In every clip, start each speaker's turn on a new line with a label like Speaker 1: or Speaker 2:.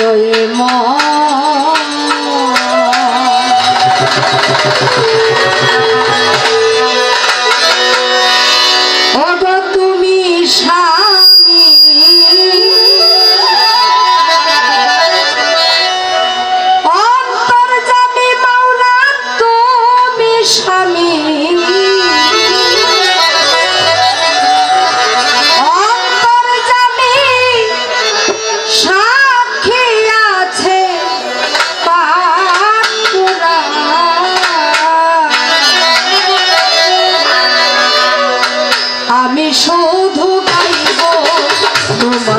Speaker 1: soy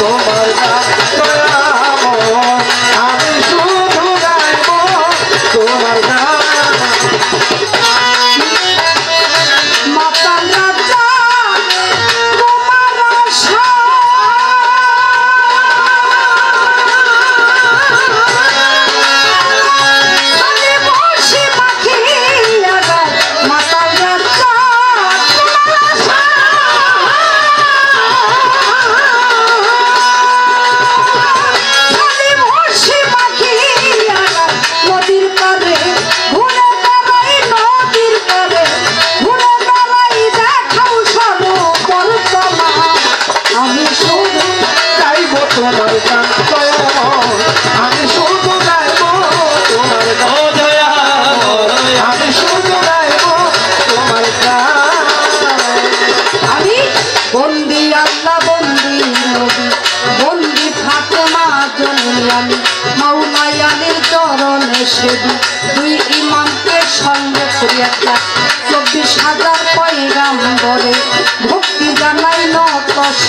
Speaker 1: তোমার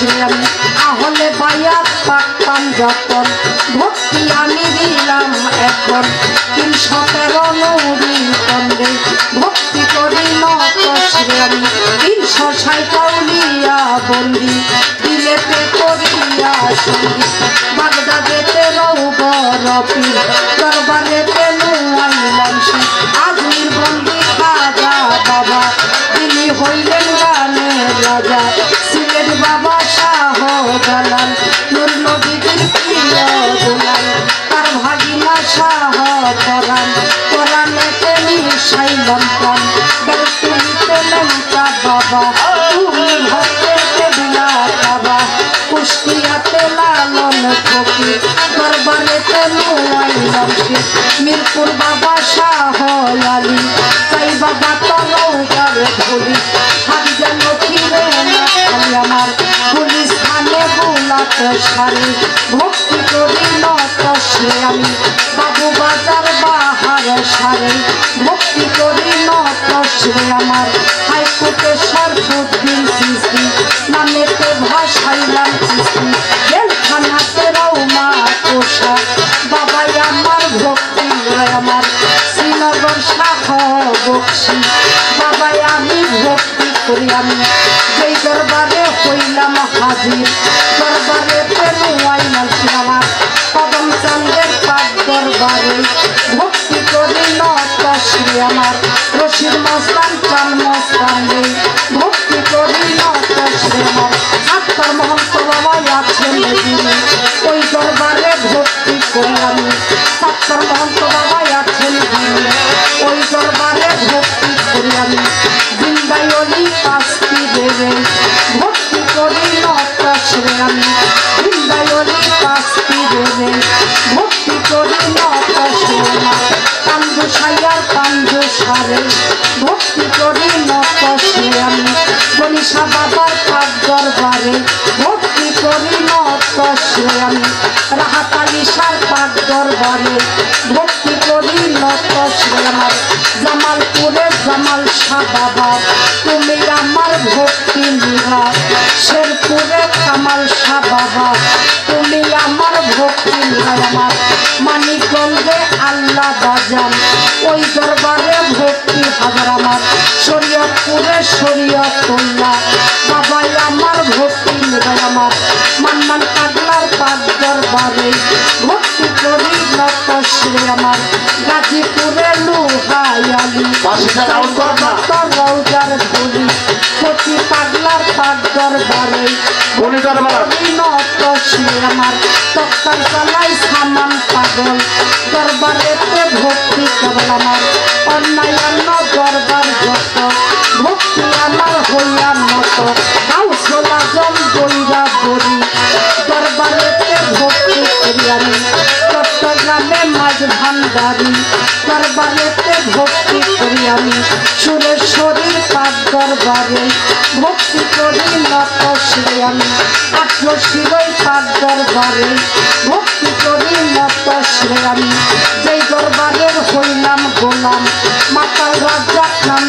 Speaker 1: সে আমি আহলে বায়াত পাকতাম যখন। ভক্তি আমি দিলাম এখন। তিনশো তেরো নৌরি কন্দে ভক্তি করি নত আমি। তিনশো সাইকাউলিয়া বন্দি। দিলেতে করিয়া সঙ্গী। বাগদাদেতে রৌবরপি দরবারেতে নুয়াইলাম সে। আজমির বন্দি খাজা বাবা। তিনি হইলেন গানের রাজা। সিলেট বাবা শাহ নবীদের প্রিয় দুলাল, তার ভাগিনা শাহ পরাণ পরাণেতে মিশাইলাম প্রাণ তুলিতে লেমটা বাবা, তুমি ভক্তেতে দিলা বাবা। কুষ্টিয়াতে লালন ফকির দরবারেতে নুয়াইলাম সে মিরপুর বাবা শাহ আলী তাই বাবা তরৌকার ধরি হাত যেন সারে ভক্তি করি নত সে আমি। বাবু বাজার বাহার সারি, ভক্তি করি নত সে আমার। হাইকোর্টে সৃষ্টি নামেতে ভাসাইলাম সারে ভক্তি করি নত শ্রী আমি। গণিসা বাবার পাক দরবারে, ভক্তি করি নত শ্রী আমি। রাহাত আলী পাক বাবাই আমার ভক্তি নিভা আমার মান্নান পাগলার পাক দরবারে। ভক্তি করি আমার। গাজীপুরে রৌজার পাগলার পাক দরবারে।
Speaker 2: উনি দরবার
Speaker 1: নত শ্রী আমার। তক্তার চালাই সামান পাগল। দরবারেতে ভক্তি কেবল আমার। অন্যান্য দরবার যত। ভক্তি ভান্ডারি, দরবারেতে ভক্তি করি আমি। সুরেশ্বরীর পাক দরবারে ভক্তি করি নত শ্রী আমি। আঠলো শিরই পাক দরবারে ভক্তি করি নত শ্রী আমি। যেই দরবারের হইলাম গোলাম, মাতাল রাজার নাম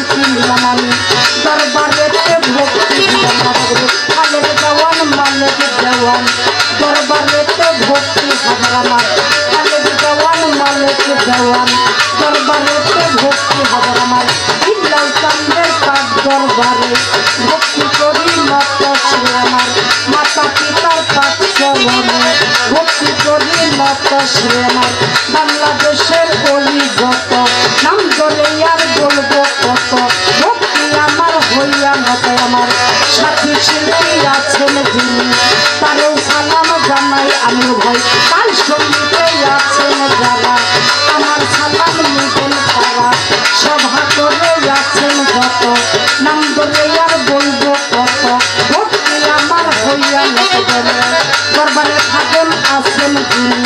Speaker 1: মত আমার সাথী শিল্পী আছেন যিনি তারেও সালাম জানাই আমি ভাই। তার সঙ্গীতে আছেন যারা। আমার সালাম নিবেন তারা। সভা করে আছেন যত। নাম ধরে আর বলব কত। ভক্তি আমার হইয়া মত দরবারে থাকেন আছেন যিনি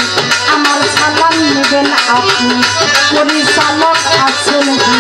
Speaker 1: আমার সালাম নিবেন আপনি। পরিচালক আছেন যিনি